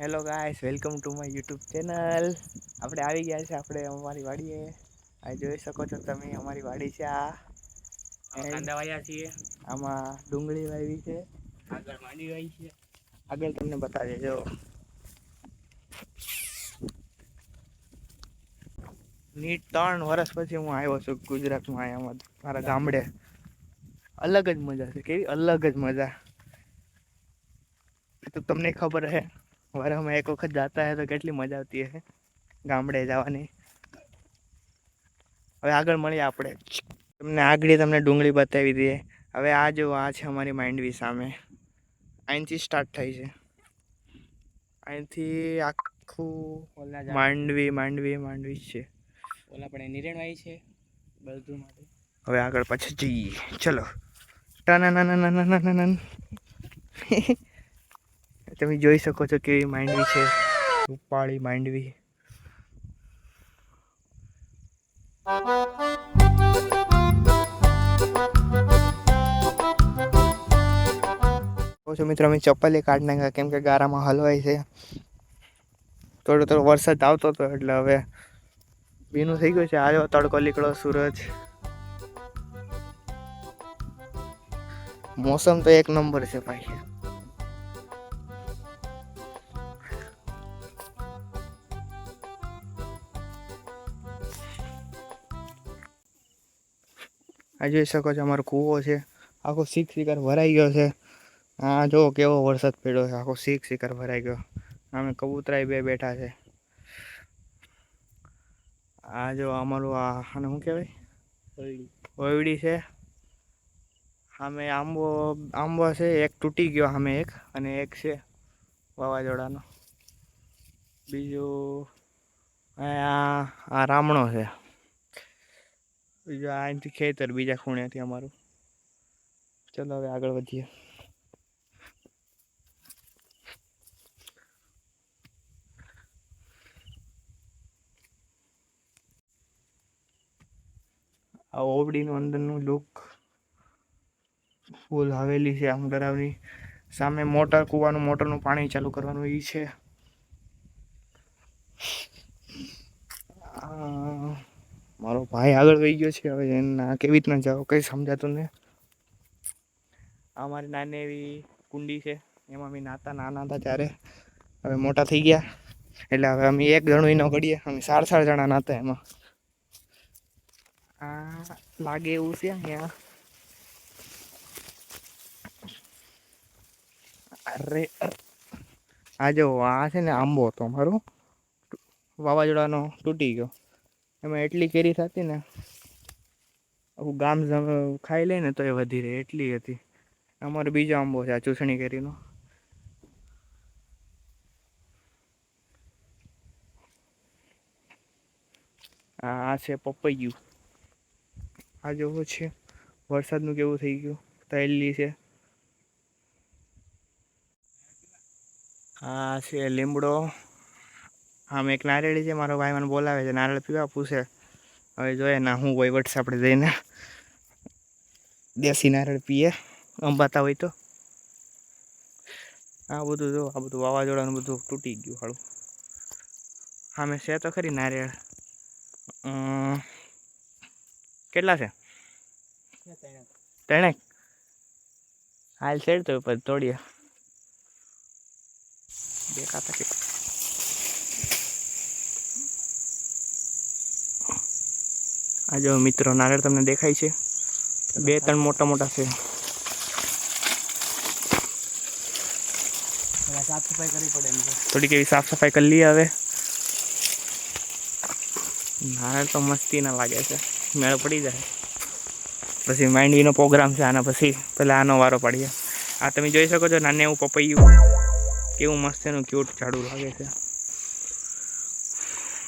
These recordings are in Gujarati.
Hello guys welcome to my YouTube channel આપણે આવી ગયા છે આપણે અમારી વાડીએ. આ જોઈ શકો છો તમે અમારી વાડી છે આ. કાંદા વાયા છીએ. આમાં ડુંગળી વાવી છે. આગળ માંડી વાવી છે. આગળ તમને બતાવી જો. નીટ ત્રણ વર્ષ પછી હું આવ્યો છું ગુજરાતમાં અહીંયા મારા ગામડે. અલગ જ મજા છે. કેવી અલગ જ મજા. તો તમને ખબર હે વરમાં એક વખત જતા હે તો કેટલી મજા આવતી હે ગામડે જવાની. હવે આગળ મળીએ આપણે. તમને આગળ તમને ડુંગળી બતાવી દઈએ. હવે આ જો આ છે અમારી માંડવી સામે. અહીંથી સ્ટાર્ટ થઈ છે. અહીંથી આખું માંડવી માંડવી માંડવી છે. ઓલા પણ નિરણ વાય છે બધું માટે. હવે આગળ પાછળ જઈએ. ચલો. ટાના તમે જોઈ શકો છો કેવી માંડવી છે. રૂપાળી માંડવી. છો મિત્રો, અમે ચપ્પલે કાઢી નાખ્યા, કેમ કે ગારામાં હલવાય છે. થોડો થોડો વરસાદ આવતો હતો, એટલે હવે ભીનું થઈ ગયું છે. આવ્યો તડકો નીકળો, સૂરજ. મોસમ તો એક નંબર છે ભાઈ. આ જોઈ શકો છો અમારો કૂવો છે. આખો શીખ શિકાર ભરાઈ ગયો છે. આ જો કેવો વરસાદ પડ્યો છે. આખો શીખ શિકાર ભરાઈ ગયો. અમે કબૂતરાય બે બેઠા છે. આ જો અમારું આ, આને શું કહેવાય? ઓયડી છે. સામે આંબો આંબો છે, એક તૂટી ગયો સામે એક અને એક છે વાવાઝોડાનો. બીજું આ આ રામણો છે. બીજું અહીંથી ખેતર, બીજા ખૂણેથી અમારું. ચલો હવે આગળ વધીએ. આ ઓવડીનું અંદરનું લુક ફૂલ હવેલી છે, આમ ડરાવની. સામે મોટર, કૂવાનું, મોટરનું પાણી ચાલુ કરવાનું એ છે. મારો ભાઈ આગળ વહી ગયો છે, હવે એના કેવી રીતના જાઓ કંઈ સમજાતું ને. આ મારી નાની એવી કુંડી છે, એમાં અમે નાતા નાના હતા ત્યારે. હવે મોટા થઈ ગયા. એટલે હવે અમે એક જણું ન કરીએ અમે સાર સાર જણા નાતા એમાં. આ લાગે એવું છે અહીંયા. અરે આ જો, આ છે ને આંબો હતો મારો. વાવાઝોડાનો તૂટી ગયો. એમાં એટલી કેરી થતી ને, આખું ગામ ખાઈ લે ને તો એ વધી રહે, એટલી હતી. અમારો બીજો આંબો છે, આ ચૂસણી કેરીનો. આ છે પપૈયું. આ જેવો છે, વરસાદનું કેવું થઈ ગયું? તૈલી છે. આ છે લીમડો. આમ એક નારેળી છે, મારો ભાઈ મને બોલાવે છે નારેળ પીવા પૂછે. હવે જોઈએ ના હું વહીવટ્સ આપણે જઈને. દેશી નારેળ પીએ, અંબાતા હોય તો. આ બધું જો, આ બધું વાવાઝોડાનું બધું તૂટી ગયું હાળું. હા, મેં છે તો ખરી નારિયેળ. કેટલા છે? ત્રણેક. હાલ શેડ તો તોડીએ. દેખાતા કે આ જો મિત્રો નારિયેળ તમને દેખાય છે. બે ત્રણ મોટા મોટા છે. સાફ સફાઈ કરવી પડે એમ થોડીક એવી સાફ સફાઈ કરી લઈએ હવે. નારિયેળ તો મસ્તી ના લાગે છે. મેળ પડી જાય. પછી માંડવીનો પ્રોગ્રામ છે આના પછી પહેલાં આનો વારો પાડીએ. આ તમે જોઈ શકો છો નાને એવું પપૈયું. કેવું મસ્ત એનું ક્યુટ ઝાડું લાગે છે.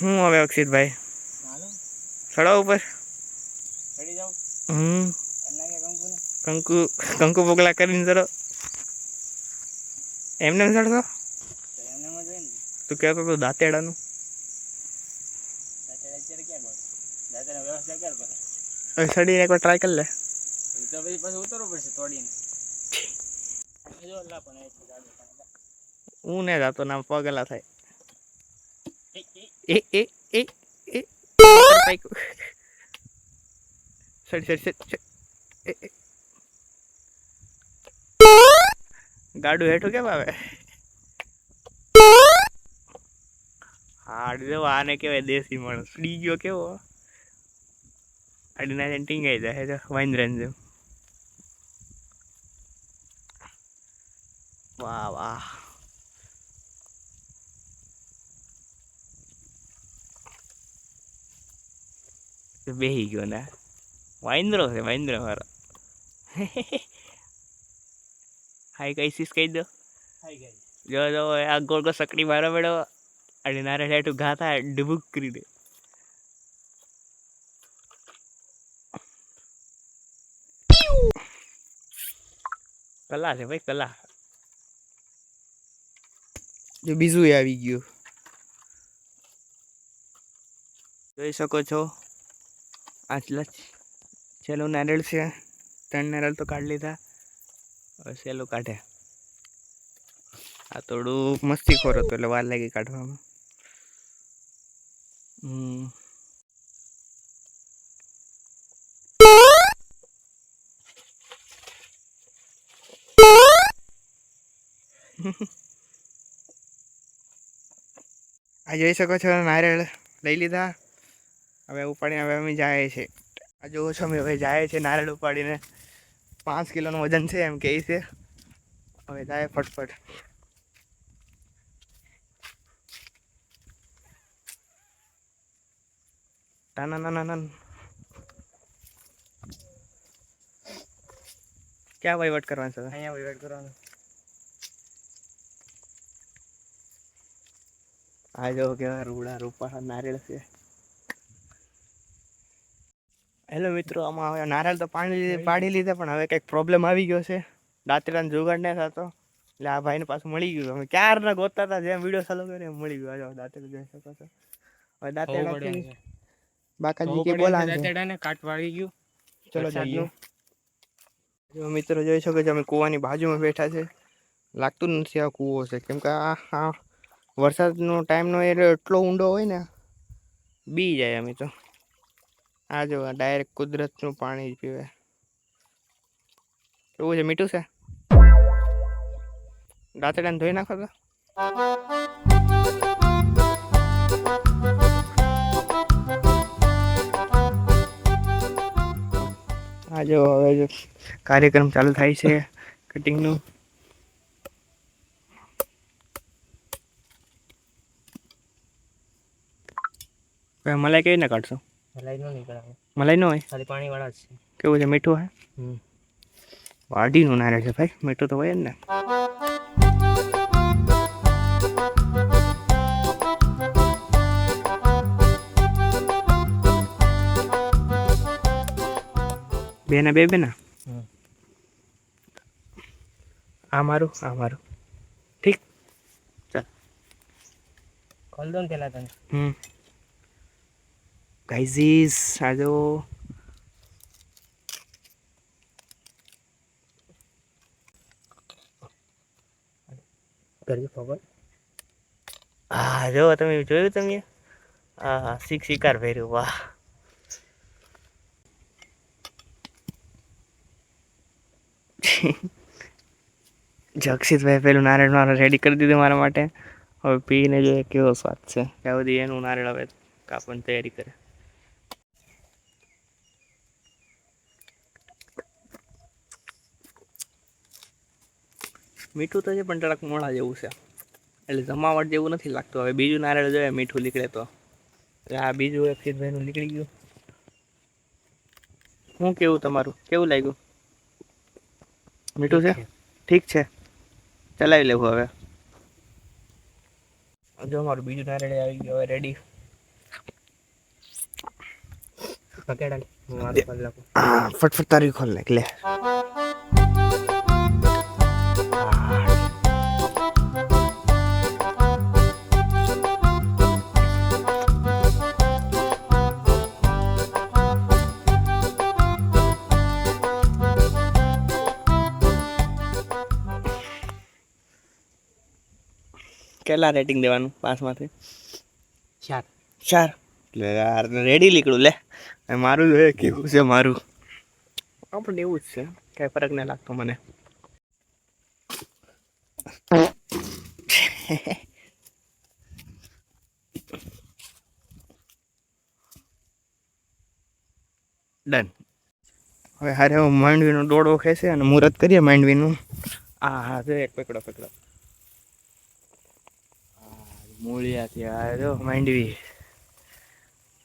હું હવે અક્ષિતભાઈ. સડા ઉપર? હમ. કંકુ કંકુ પોગલા કરીને જરો એમને એમ ચડતો? તું કહેતો તો દાંતેડાનું. સડીને એકવાર ટ્રાય કરી લે. તો પછી પાછું ઉતરવું પડશે તોડીને. હું ને જાતો ના પગલા થાય. એ એ એ. સડ સડ. એ, એ. ગાડું હેઠું કેમ આવે? હાડ જો આને કહેવાય દેશી માણસ. ડી ગયો કેવો આડીના ટીંગાઈ જાય તો વાંદરાને જેમ. વાહ વાહ. બેહી ગયો ને વાંદરો છે વાંદરો મારો હાઈ કઈ સીસ કહી દો જો જો આ ગોળ ગોળ સકડી મારો બેડો અને નારે હેઠું થાય ડૂબુક કરી દે કલા છે ભાઈ કલા જો બીજું આવી ગયું જોઈ શકો છો આટલા છેલ્લું નારિયેળ છે. ત્રણ નારિયેળ તો કાઢી લીધા. હવે છેલ્લું કાઢે. આ થોડું મસ્તી ખોર હતું એટલે વાર લાગી કાઢવામાં. આ જોઈ શકો છો, નારિયેળ લઈ લીધા. હવે ઉપાડીને હવે અમે જાય છે. આ જુઓ છો અમે હવે જાય છે નારિયેળ ઉપાડીને. પાંચ કિલોનું વજન છે એમ કહે છે. હવે જાય ફટફટ. ના ના ના ક્યાં વહીવટ કરવાનો છે અહીંયા વહીવટ કરવાનો. આ જો કેવા રૂડા રૂપા નારિયેળ છે. હેલો મિત્રો આમાં હવે નારિયેળ તો પાણી લીધે પાડી લીધા પણ હવે કંઈક પ્રોબ્લેમ આવી ગયો છે. દાંતરાને જુગાડ નહીં થતો. એટલે આ ભાઈને પાછું મળી ગયું. અમે ક્યારના ગોતતા હતા જેમ વીડિયો ચાલુ કર્યો એમ મળી ગયું. આજે જો દાંતેડું જોઈ શકો છો. હવે દાંતરા બાકાજી કે બોલા દાંતરાને કાટ વાળી ગયું. ચલો જઈએ. જો મિત્રો જોઈ શકો છો અમે કૂવાની બાજુમાં બેઠા છે. લાગતું જ નથી આ કૂવો છે. કેમ કે આ વરસાદનો ટાઈમનો એટલો ઊંડો હોય ને બી જાય અમે તો. આ જો ડાયરેક્ટ કુદરતનું પાણી જ પીવે. કેવું છે, મીઠું છે? દાંતડાને ધોઈ નાખો તો. આ જો, હવે જો, કાર્યક્રમ ચાલુ થાય છે કટિંગનું મલાઈ કેવી રીતે કાઢશો? મલાઈ નો નીકળે મલાઈ ન હોય? ખાલી પાણી વાળા જ છે. કેવું છે મીઠું હે. વાડીનું નારિયેળ છે ભાઈ મીઠું તો હોય જ ને. બે ને બે બે ના? આ મારું? આ મારું. ઠીક. ખોલ દો ને પેલા તને. હમ. ગાઈઝીસ આ કરી ખબર હા જો તમે જોયું તમે? હા શીખ શિકાર ભર્યું વાહ. જક્ષિતભાઈ પેલું નારિયેળ મારે રેડી કરી દીધું મારા માટે. હવે પીને જોઈએ કેવો સ્વાદ છે. ત્યાં સુધી એનું નારિયેળ હવે કાપવાની તૈયારી કરે. મીઠું તો છે પણ જરાક મોડા જેવું છે. એટલે જમાવટ જેવું નથી લાગતું. હવે બીજું નારિયેળ જોઈએ મીઠું નીકળે તો. આ બીજું અક્ષિતભાઈનું નીકળી ગયું. હું કેવું તમારું? કેવું લાગ્યું? મીઠું છે? ઠીક છે. ચલાવી લેવું હવે. જો મારું બીજું નારિયેળ આવી ગયું હવે રેડી ફટફટ તારી ખોલ નાખ લે. કેટલા રેટિંગ દેવાનું પાંચમાંથી? ચાર. ચાર. એટલે યાર રેડી નીકળું લે. મારું જોઈએ કેવું છે મારું? આપણે એવું જ છે કાંઈ ફરક નહીં લાગતો મને. ડન હવે હારે હું માંડવીનો દોડો ખેંચે અને મુહૂર્ત કરીએ માંડવીનું. આ હા છે એક પકડો પકડો. મૂળિયાથી આવ્યો માંડવી.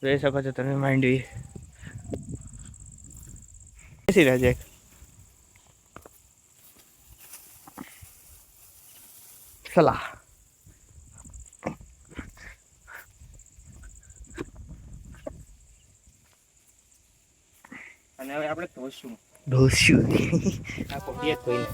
જોઈ શકો છો તમે માંડવી. બેસી રહેજે સલાહ. અને હવે આપણે ધોશું. ઢોસ્યું આ કોટીએ ધોઈને.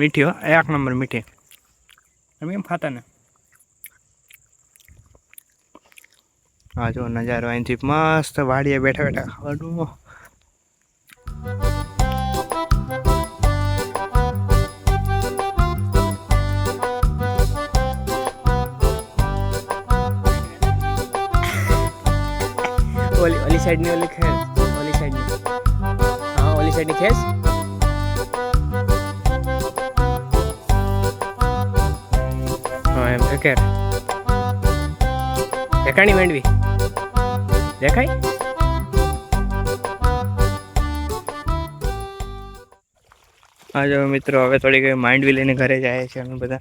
મીઠી હો એક નંબર મીઠી. તમે કેમ ખાતા ને? હા જો નજારો અહીંથી મસ્ત વાડીએ બેઠા બેઠા ખાવાનું. ઓલી ઓલી સાઈડની ઓલી ખેસ. ઓલી સાઈડની હા ઓલી સાઈડની ખેસ? એમ ફેકેર દેખાણી માંડવી. દેખાય? હા જો મિત્રો, હવે થોડીક માંડવી લઈને ઘરે જાય છે અમે બધા.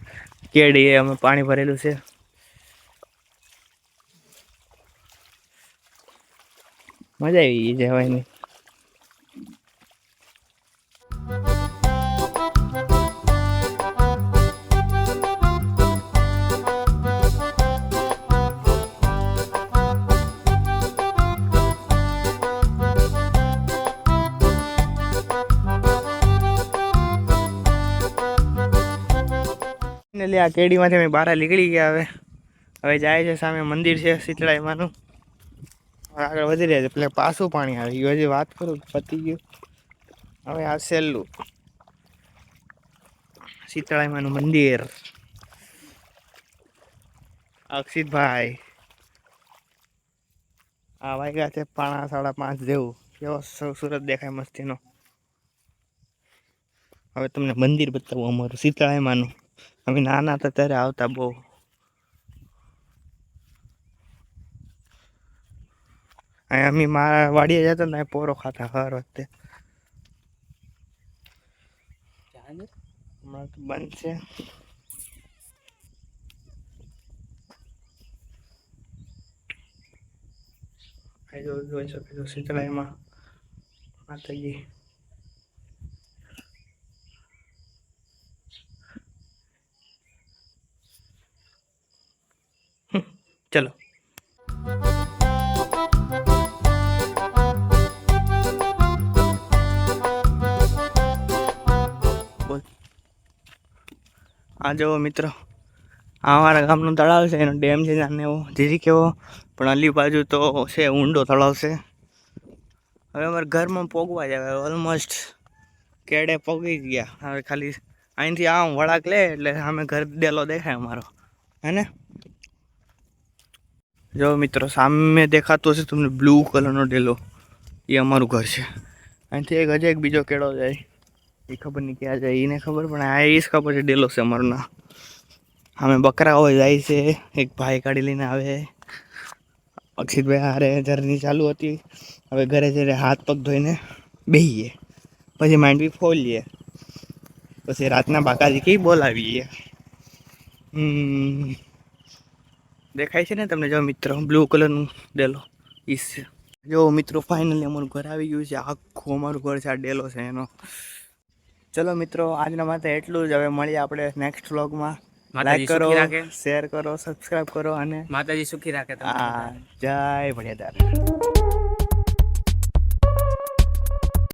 કેડીએ અમે પાણી ભરેલું છે. મજા આવી ગઈ જવાની આ કેડીમાંથી અમે બહાર નીકળી ગયા હવે. હવે જાય છે સામે મંદિર છે શીતળાઈમાંનું. આગળ વધી રહ્યા છે, પેલા પાછું પાણી આવી ગયું, હજી વાત કરું, પતી ગયું. હવે આ સહેલું શીતળાઈમાંનું મંદિર. અક્ષિતભાઈ. આ વાગ્યા છે પાણા સાડા પાંચ જેવું. કેવો સુરત દેખાય મસ્તીનો. હવે તમને મંદિર બતાવું અમારું શીતળાઈમાંનું. અમે નાના હતા ત્યારે આવતા બહુ. અહીંયા અમે મારા વાડીએ જતા ને પોરો ખાતા હર વખતે. હમણાં તો બંધ છે. જોઈ શકો છો શીતળાઈમાં માતાજી ચલો. બોલ. આ જવો મિત્રો, આ અમારા ગામનો તળાવ છે, એનો ડેમ છે જાણે એવો જીરી કેવો, પણ અલી બાજુ તો છે, ઊંડો તળાવ છે. હવે અમારા ઘરમાં પોગવા જાય ઓલમોસ્ટ કેડે પોગી ગયા. હવે ખાલી અહીંથી આમ વળાક લે, એટલે સામે ઘર દેલો દેખાય અમારો. હે ને? જો મિત્રો, સામે દેખાતો હશે તમને બ્લુ કલરનો ડેલો એ અમારું ઘર છે. અહીંથી એક હજી એક બીજો કેળો જાય. એ ખબર નહીં ક્યાં જાય, એને ખબર, પણ આ એ જ ખબર છે ડેલો છે અમારું ના. અમે બકરાઓ જાય છે. એક ભાઈ કાઢી લઈને આવે. અક્ષિતભાઈ હારે જર્ની ચાલુ હતી. હવે ઘરે જઈને હાથ પગ ધોઈને બેહીએ. પછી માંડવી ફોલીએ પછી રાતના બાકાજી કઈ બોલાવીએ. હમ. દેખાય છે ને તમને? જો મિત્રો બ્લુ કલરનું ડેલો. ઈસ છે. જો મિત્રો ફાઇનલી અમારું ઘર આવી ગયું છે. આખું અમારું ઘર છે આ ડેલો છે એનો. ચલો મિત્રો આજના માટે એટલું જ. હવે મળીએ આપણે નેક્સ્ટ વ્લોગમાં લાઈક કરો શેર કરો સબસ્ક્રાઇબ કરો અને માતાજી સુખી રાખે હા જય ભડિયાદાર